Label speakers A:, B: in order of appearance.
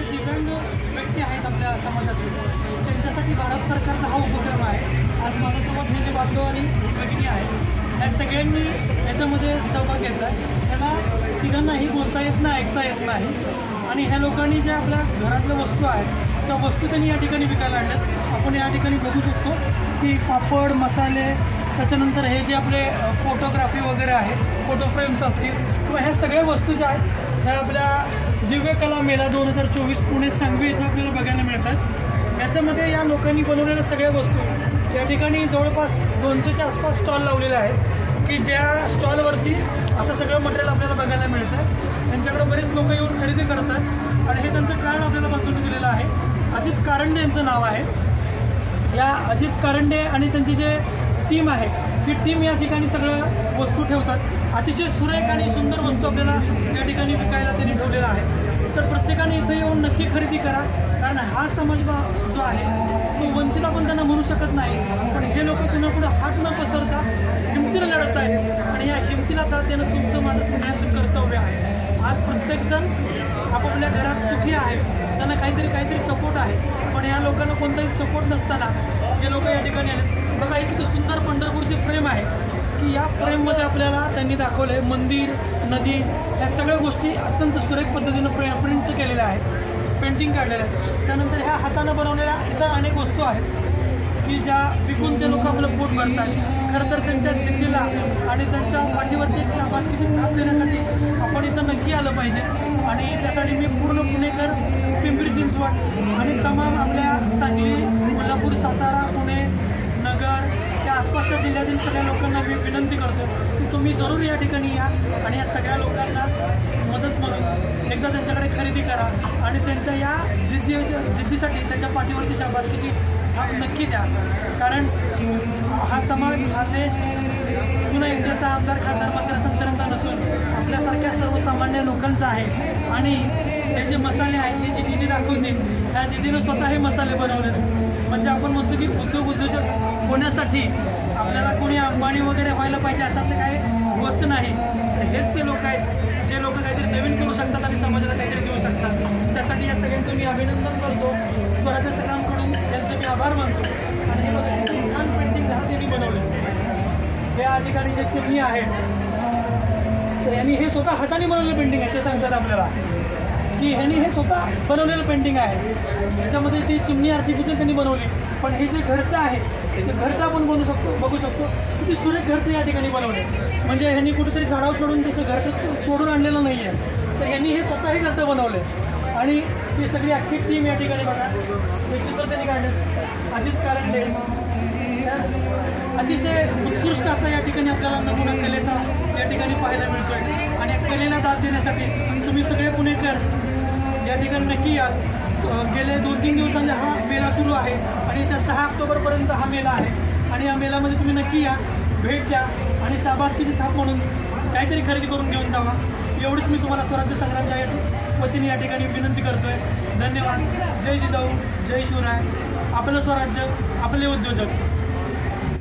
A: विद्यार्थी आहेत आपल्या समाजातले त्यांच्यासाठी भारत सरकारचा हा उपक्रम आहे. आज माझ्यासोबत हे जे बांधव आणि ही भगिनी आहेत या सगळ्यांनी याच्यामध्ये सहभाग घेतला आहे त्यांना तिघांनाही बोलता येत नाही ऐकता येत नाही. आणि ह्या लोकांनी ज्या आपल्या घरातल्या वस्तू आहेत त्या वस्तू त्यांनी या ठिकाणी विकायला आणल्यात. आपण या ठिकाणी बघू शकतो की पापड मसाले त्याच्यानंतर हे जे आपले फोटोग्राफी वगैरे आहे फोटो फ्रेम्स असतील किंवा ह्या सगळ्या वस्तू ज्या आहेत ह्या आपल्या दिव्य कला मेळा दोन हजार चोवीस पुणे सांगवी इथं आपल्याला बघायला मिळतात. याच्यामध्ये या लोकांनी बनवलेल्या सगळ्या वस्तू या ठिकाणी जवळपास दोनशेच्या आसपास स्टॉल लावलेले आहेत. की ज्या स्टॉलवरती असं सगळं मटेरियल आपल्याला बघायला मिळतं. त्यांच्याकडे बरेच लोक येऊन खरेदी करतात. आणि हे त्यांचं कारण आपल्याला बदलून दिलेलं आहे. अजित कारंडे यांचं नाव आहे. या अजित कारंडे आणि त्यांची जे टीम आहे ही टीम या ठिकाणी सगळं वस्तू ठेवतात. अतिशय सुरेख आणि सुंदर वस्तू आपल्याला या ठिकाणी विकायला त्यांनी ठेवलेला आहे. तर प्रत्येकाने इथं येऊन नक्की खरेदी करा. कारण हा समाज जो आहे तो वंचित आपण त्यांना म्हणू शकत नाही. पण हे लोक पुन्हा पुढे हात न पसरता हिमतीला लढत आहेत. आणि या हिमतीला तर देणं तुमचं माझं सगळ्यांचं कर्तव्य आहे. आज प्रत्येकजण आपापल्या घरात सुखी आहे. त्यांना काहीतरी काहीतरी सपोर्ट आहे. पण या लोकांना कोणताही सपोर्ट नसताना हे लोक या ठिकाणी आले बघा एक सुंदर पंढरपूरचे प्रेम आहे की या प्रेममध्ये आपल्याला त्यांनी दाखवलं आहे मंदिर नदी या सगळ्या गोष्टी अत्यंत सुरेख पद्धतीनं प्रे प्रिंट केलेल्या आहेत पेंटिंग काढलेल्या आहेत. त्यानंतर ह्या हातानं बनवलेल्या इतर अनेक वस्तू आहेत की ज्या विकून ते लोक आपलं पोट भरतात. खरं तर त्यांच्या जिल्ह्याला आणि त्यांच्या पाठीवरती शाबासकीची थाप देण्यासाठी आपण इथं नक्की आलं पाहिजे. आणि त्यासाठी मी पूर्ण पुणेकर पिंपरी चिंचवड आणि तमाम आपल्या सांगली कोल्हापूर सातारा पुणे आमच्या आसपासच्या जिल्ह्यातील सगळ्या लोकांना मी विनंती करतो की तुम्ही जरूर या ठिकाणी या आणि या सगळ्या लोकांना मदत म्हणून एकदा त्यांच्याकडे खरेदी करा आणि त्यांच्या या जिद्दी जिद्दीसाठी त्यांच्या पाठीवरती शाबासकीची थाप नक्की द्या. कारण हा समाज हा देश पुन्हा एकट्याचा आमदार खासदार मंत्र्यांपर्यंत नसून आपल्यासारख्या सर्वसामान्य लोकांचा आहे. आणि हे जे मसाले आहेत हे जी दिदी देईन त्या दिदीनं स्वतः हे मसाले बनवले म्हणजे आपण म्हणतो की उद्योग उद्योजक होण्यासाठी आपल्याला कोणी अंबानी वगैरे व्हायला पाहिजे असं काही गोष्ट नाही. हेच ते लोक आहेत जे लोक काहीतरी नवीन करू शकतात आणि समाजाला काहीतरी देऊ शकतात. त्यासाठी या सगळ्यांचं मी अभिनंदन करतो. स्वराज्य सगळ्यांकडून त्यांचे मी आभार मानतो. आणि हे बघा किती छान पेंटिंग त्यांनी बनवले. हे या ठिकाणी जे चिमणी आहे तर यांनी हे स्वतः हाताने बनवलेलं पेंटिंग आहे ते सांगतात आपल्याला. की ह्यांनी हे स्वतः बनवलेलं पेंटिंग आहे. ह्याच्यामध्ये ती चिमणी आर्टिफिशियल त्यांनी बनवली. पण हे जे घरटं आहे ते घरटं आपण बनवू शकतो बघू शकतो किती सुरेख घरटं या ठिकाणी बनवले म्हणजे ह्यांनी कुठेतरी झाडावर चढून त्याचं घरटं तोडून आणलेलं नाही आहे तर ह्यांनी हे स्वतः हे घरटं बनवले आणि ही सगळी अख्खी टीम या ठिकाणी बघा. हे चित्र त्यांनी काढले. अजित कारंडे अतिशय उत्कृष्ट असा या ठिकाणी आपल्याला नमुना कलेचा या ठिकाणी पाहायला मिळतोय. आणि कलेला दाद देण्यासाठी तुम्ही सगळे पुणेकर या ठिकाणी नक्की याल गेले दोन तीन दिवसांनी हा मेला सुरू आहे आणि त्या सहा ऑक्टोबरपर्यंत हा मेला आहे. आणि या मेलामध्ये तुम्ही नक्की या भेट द्या आणि शाबासकीची थाप म्हणून काहीतरी खरेदी करून घेऊन जावा. एवढीच मी तुम्हाला स्वराज्य संग्रामच्या वतीने या ठिकाणी विनंती करतोय. धन्यवाद. जय जिजाऊ. जय शिवराय. आपलं स्वराज्य आपले उद्योजक.